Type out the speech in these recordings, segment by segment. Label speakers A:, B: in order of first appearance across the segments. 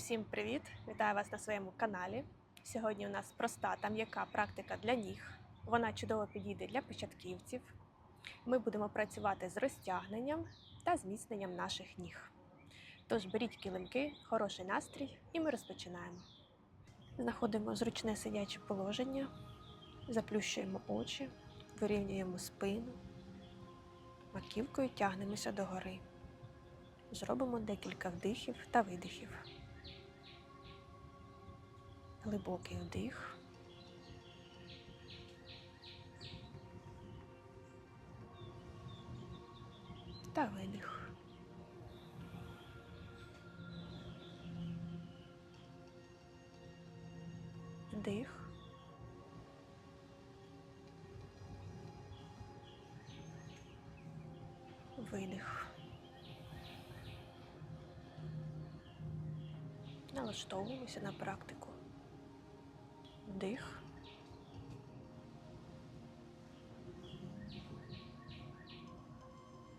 A: Усім привіт! Вітаю вас на своєму каналі. Сьогодні у нас проста та м'яка практика для ніг. Вона чудово підійде для початківців. Ми будемо працювати з розтягненням та зміцненням наших ніг. Тож беріть килимки, хороший настрій, і ми розпочинаємо. Знаходимо зручне сидяче положення, заплющуємо очі, вирівнюємо спину, маківкою тягнемося догори. Зробимо декілька вдихів та видихів. Глибокий вдих. Та видих. Вдих. Видих. Налаштовуємося на практику. Вдих.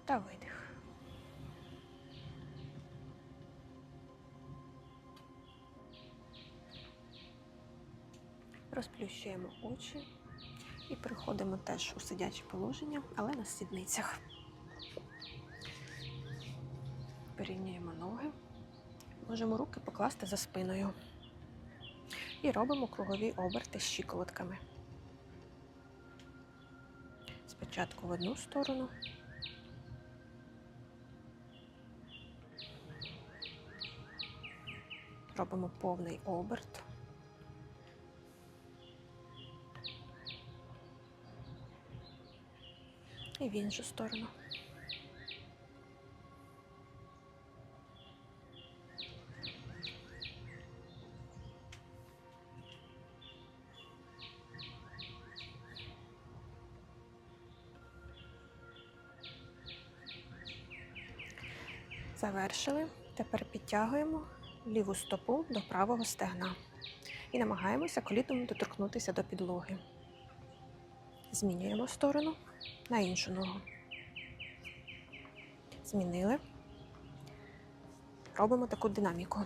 A: Та видих. Розплющуємо очі і приходимо теж у сидяче положення, але на сідницях. Порівнюємо ноги. Можемо руки покласти за спиною. І робимо кругові оберти з щиколотками. Спочатку в одну сторону. Робимо повний оберт. І в іншу сторону. Завершили. Тепер підтягуємо ліву стопу до правого стегна і намагаємося колітом доторкнутися до підлоги. Змінюємо сторону на іншу ногу. Змінили. Робимо таку динаміку.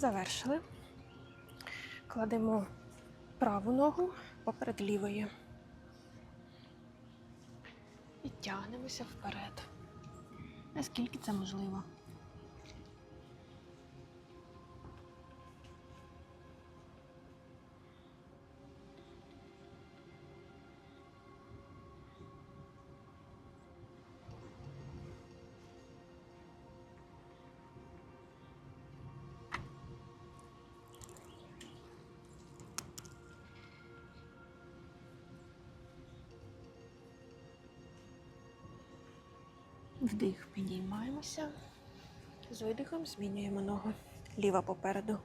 A: Завершили. Кладемо праву ногу поперед лівої. І тягнемося вперед. Наскільки це можливо. Вдих, підіймаємося. З видихом змінюємо ногу. Ліва попереду.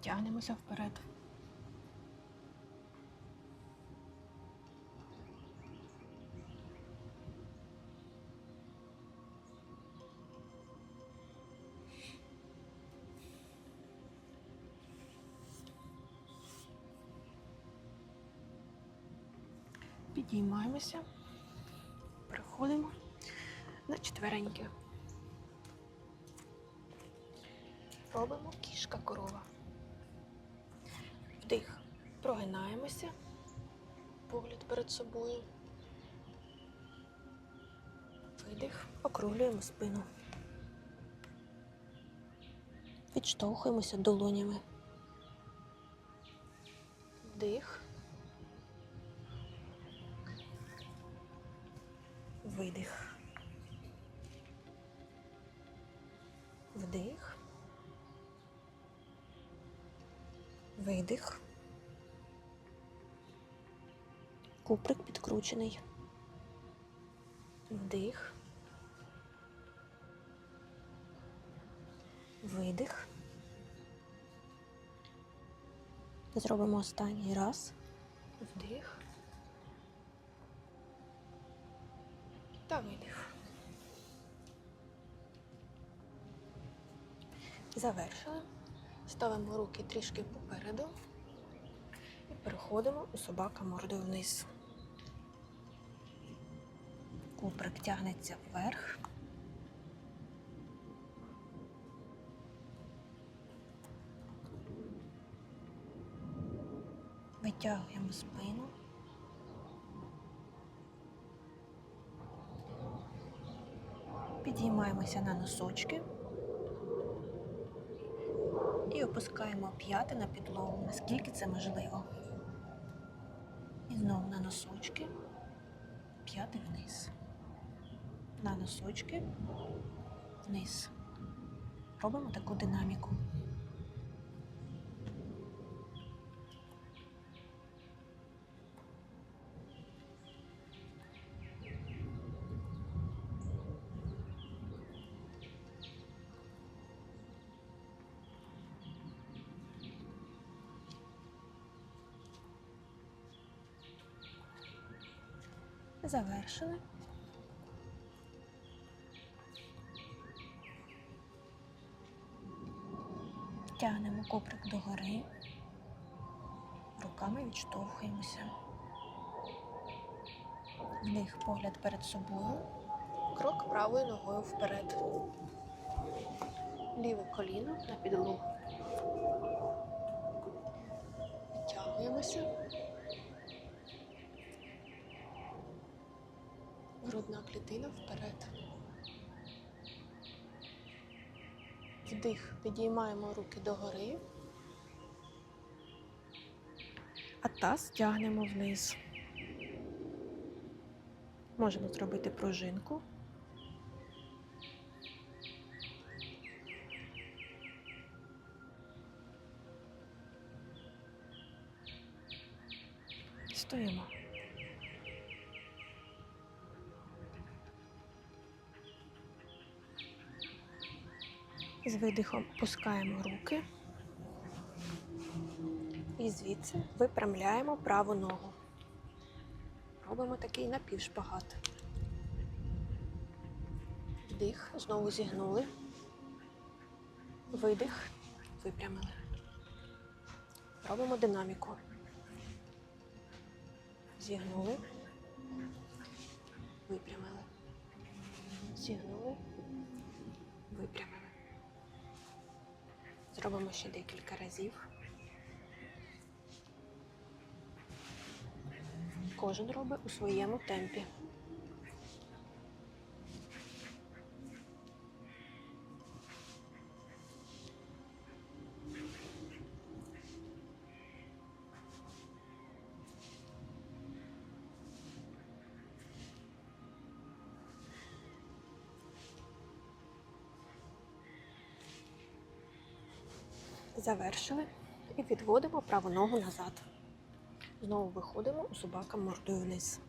A: Тягнемося вперед. Підіймаємося, переходимо на четвереньки. Робимо кішка корова. Вдих. Прогинаємося. Погляд перед собою. Видих. Округлюємо спину. Відштовхуємося долонями. Вдих. Видих. Вдих. Видих. Куприк підкручений. Вдих. Видих. Зробимо останній раз. Вдих. Завершили. Ставимо руки трішки попереду і переходимо у собака мордою вниз. Куприк тягнеться вверх. Витягуємо спину. Підіймаємося на носочки опускаємо п'яти на підлогу, наскільки це можливо. І знову на носочки, п'яти вниз. На носочки, вниз. Робимо таку динаміку. Завершили. Тягнемо коприк догори. Руками відштовхуємося. Вдих погляд перед собою. Крок правою ногою вперед. Ліве коліно на підлогу. Відтягуємося. Грудна клітина вперед. Вдих, підіймаємо руки догори. А таз тягнемо вниз. Можемо зробити пружинку. Видихом пускаємо руки. І звідси випрямляємо праву ногу. Робимо такий напівшпагат. Вдих, знову зігнули. Видих, випрямили. Робимо динаміку. Зігнули. Випрямили. Зігнули. Випрямили. Зробимо ще декілька разів. Кожен робить у своєму темпі. Завершили і відводимо праву ногу назад. Знову виходимо у собака мордою вниз.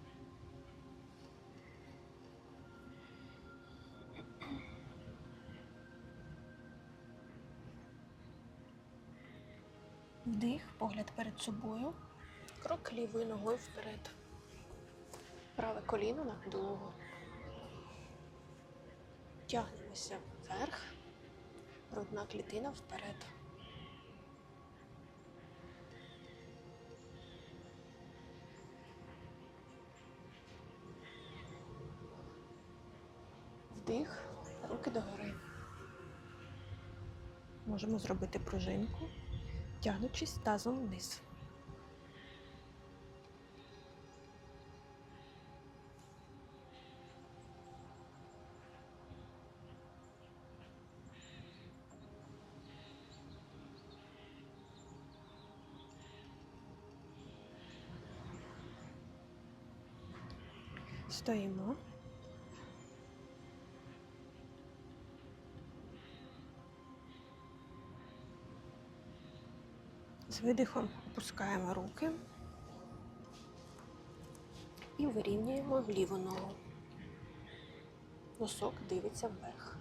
A: Вдих, погляд перед собою. Крок лівою ногою вперед. Праве коліно на підлогу. Тягнемося вверх. Грудна клітина вперед. Можемо зробити пружинку, тягнучись тазом вниз. Стоїмо. З видихом опускаємо руки і вирівнюємо ліву ногу. Носок дивиться вверх.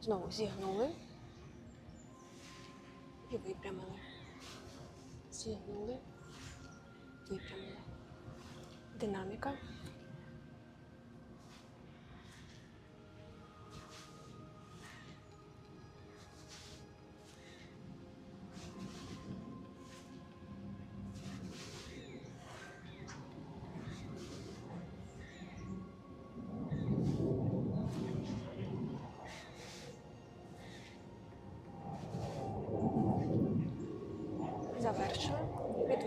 A: Знову зігнули і випрямили. Зігнули, випрямили. Динаміка.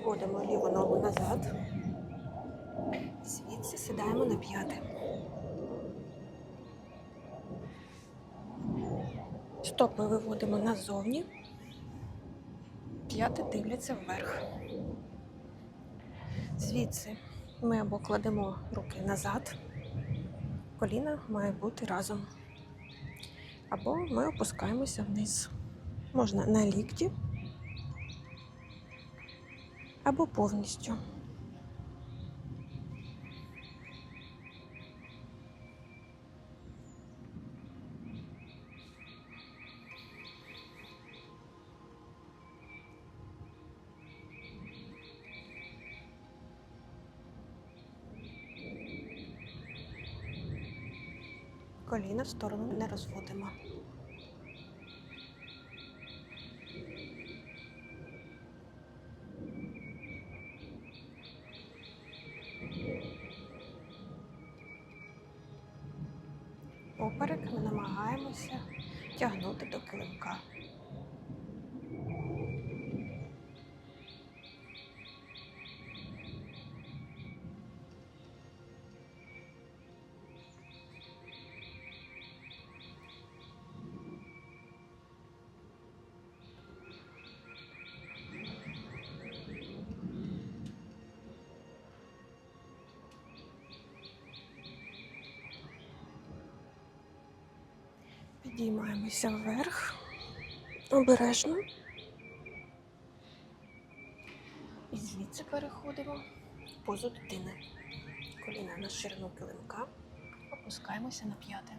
A: Відводимо ліву ногу назад. Звідси сідаємо на п'яте. Стопи виводимо назовні. П'яти дивляться вверх. Звідси ми або кладемо руки назад, коліна має бути разом. Або ми опускаємося вниз. Можна на лікті або повністю. Коліна в сторону не розводимо. Поперек ми намагаємося тягнути до килимка. Підіймаємося вверх, обережно. І звідси переходимо позу дитини. Коліна на ширину килимка. Опускаємося на п'яте.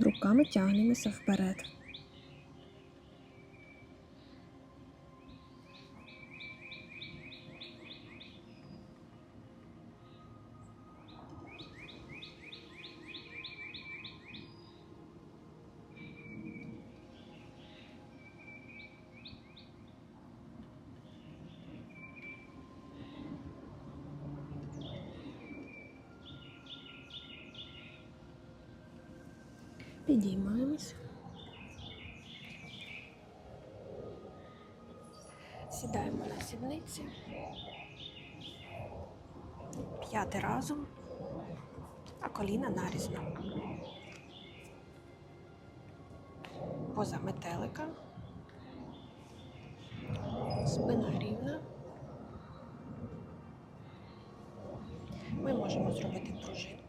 A: Руками тягнемося вперед. Підіймаємось. Сідаємо на сідниці. П'яти разом, а коліна нарізно. Поза метелика. Спина рівна. Ми можемо зробити пружинку.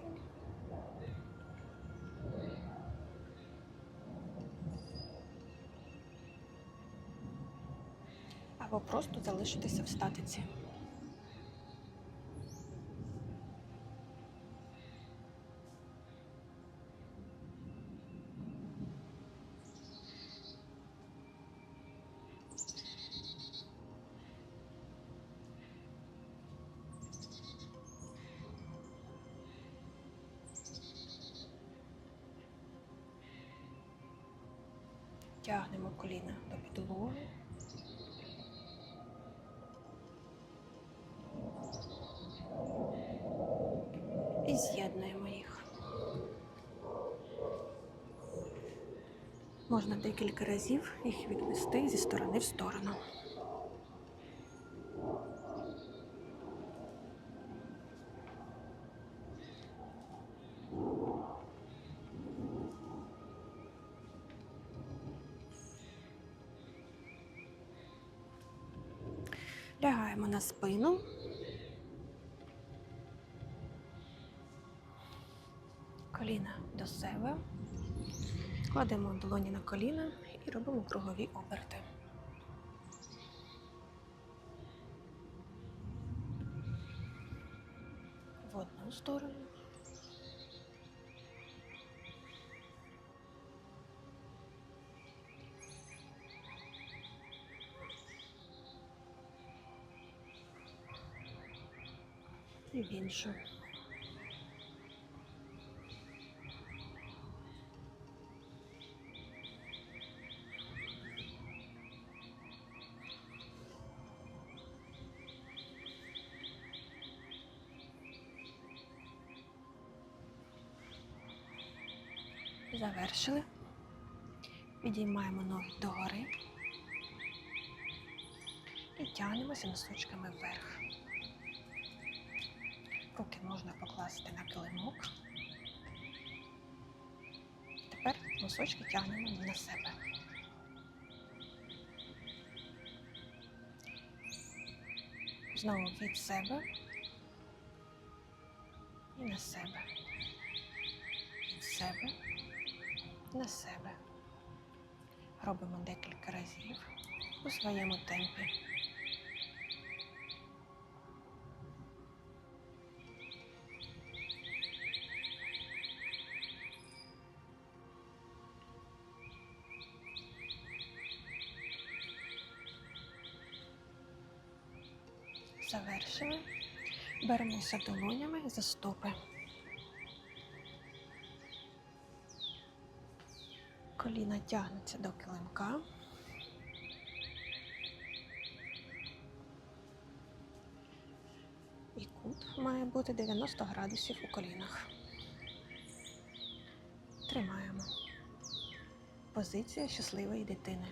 A: Або просто залишитися в статиці. Тягнемо коліна до підлоги. Можна декілька разів їх відвести зі сторони в сторону. Лягаємо на спину. Коліна до себе. Кладемо долоні на коліна і робимо кругові оберти. В одну сторону. І в іншу. Завершили. Підіймаємо ноги догори і тягнемося носочками вверх. Руки можна покласти на килимок. Тепер носочки тягнемо на себе. Знову від себе і на себе. Від себе на себе. Робимо декілька разів у своєму темпі. Завершили. Беремося долонями за стопи. Коліна тягнуться до килимка. І кут має бути 90 градусів у колінах. Тримаємо. Позиція щасливої дитини.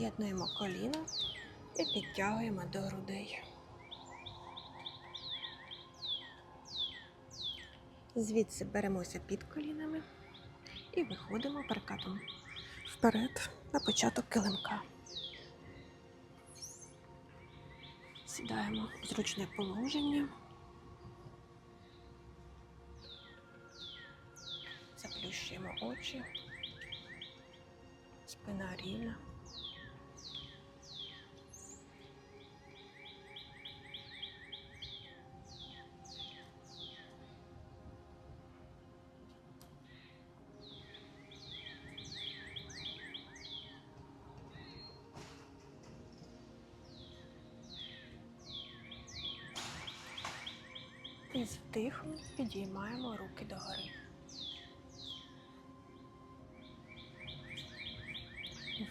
A: З'єднуємо коліна і підтягуємо до грудей. Звідси беремося під колінами і виходимо перекатом вперед на початок килимка. Сідаємо в зручне положення. Заплющуємо очі. Спина рівна. І з вдихом підіймаємо руки догори.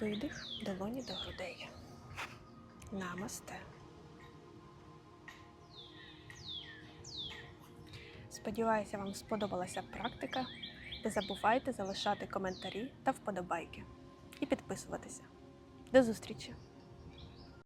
A: Видих, долоні до грудей. Намасте. Сподіваюся, вам сподобалася практика. Не забувайте залишати коментарі та вподобайки і підписуватися. До зустрічі!